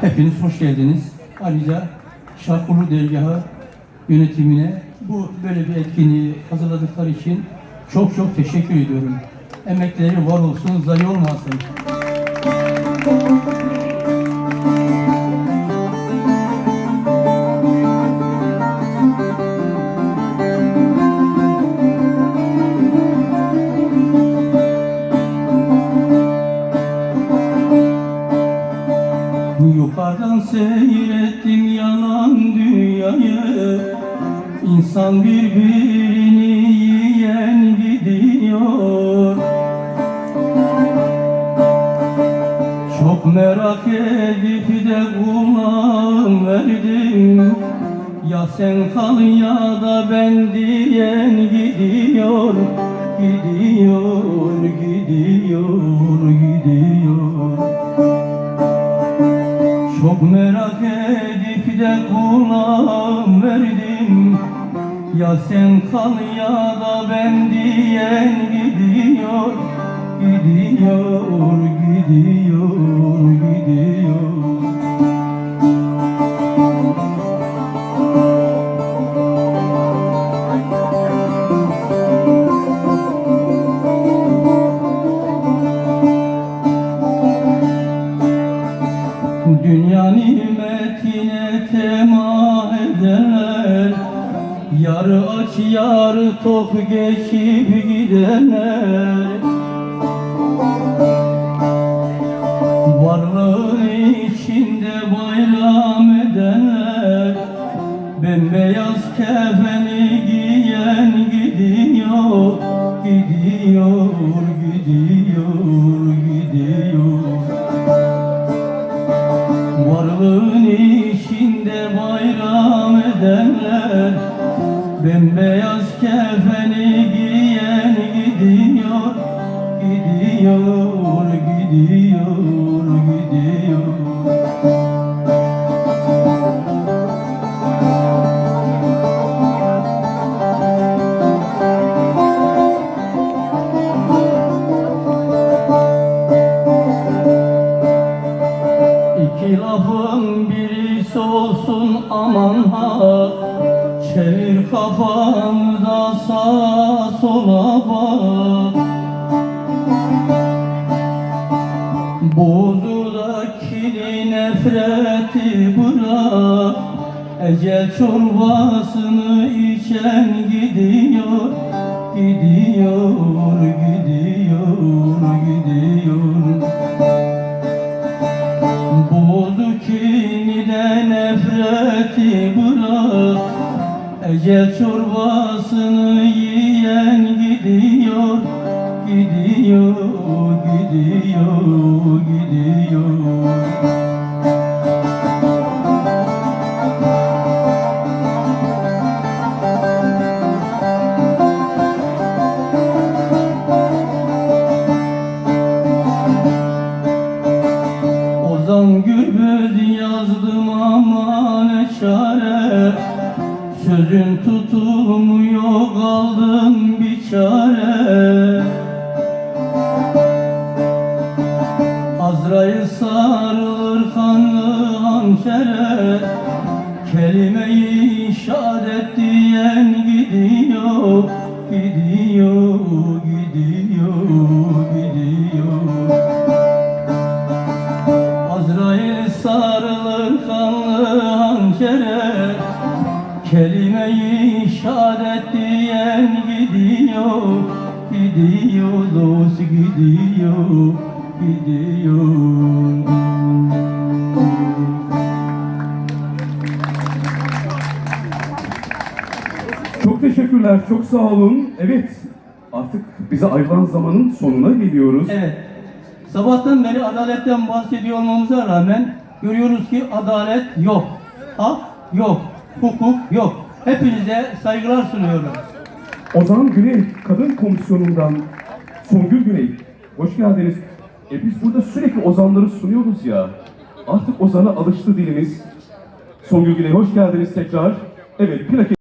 Hepiniz hoş geldiniz. Ayrıca Şarkulu Dergahı yönetimine bu böyle bir etkinliği hazırladıkları için çok çok teşekkür ediyorum. Emekleri var olsun, zayi olmasın. Yukarıdan seyrettim yalan dünyayı. İnsan birbirini yiyen gidiyor. Çok merak edip de kulağım verdim. Ya sen kal ya da ben diyen gidiyor Gidiyor, verdim. Ya sen kal ya da ben diyen Gidiyor, gidiyor, Dünya nimetine temah eder. Yarı aç yarı tok geçip gidenler Varlığın içinde bayram edenler Bembeyaz kefeni giyen Gidiyor, gidiyor, gidiyor Varlığın içinde bayram edenler Bembeyaz kefeni Çevir kafanı da sağa sola bak. Buzudaki nefreti bırak. Ecel çorbasını içen Gidiyor, Ecel çorbasını yiyen gidiyor Gidiyor, gidiyor, gidiyor. Ozan Gürbüz yazdım ama ne çare Sözün tutulmuyor kaldım bir çare. Azrail sarılır kanlı hançere. Kelime-i şehadet diyen gidiyor Gidiyor, gidiyor, Kelime-i şehadet diyen gidiyor Gidiyor dost gidiyor Gidiyor Çok teşekkürler, çok sağ olun. Evet, artık bize ayrılan zamanın sonuna geliyoruz. Evet Sabahtan beri adaletten bahsediyor olmamıza rağmen Görüyoruz ki adalet yok Hak yok Hukuk yok Hepinize saygılar sunuyorum Ozan Güney Kadın Komisyonu'ndan Songül Güney, hoş geldiniz. E biz burada sürekli ozanları sunuyoruz ya. Artık ozana alıştı dilimiz. Songül Güney hoş geldiniz tekrar. Evet, plak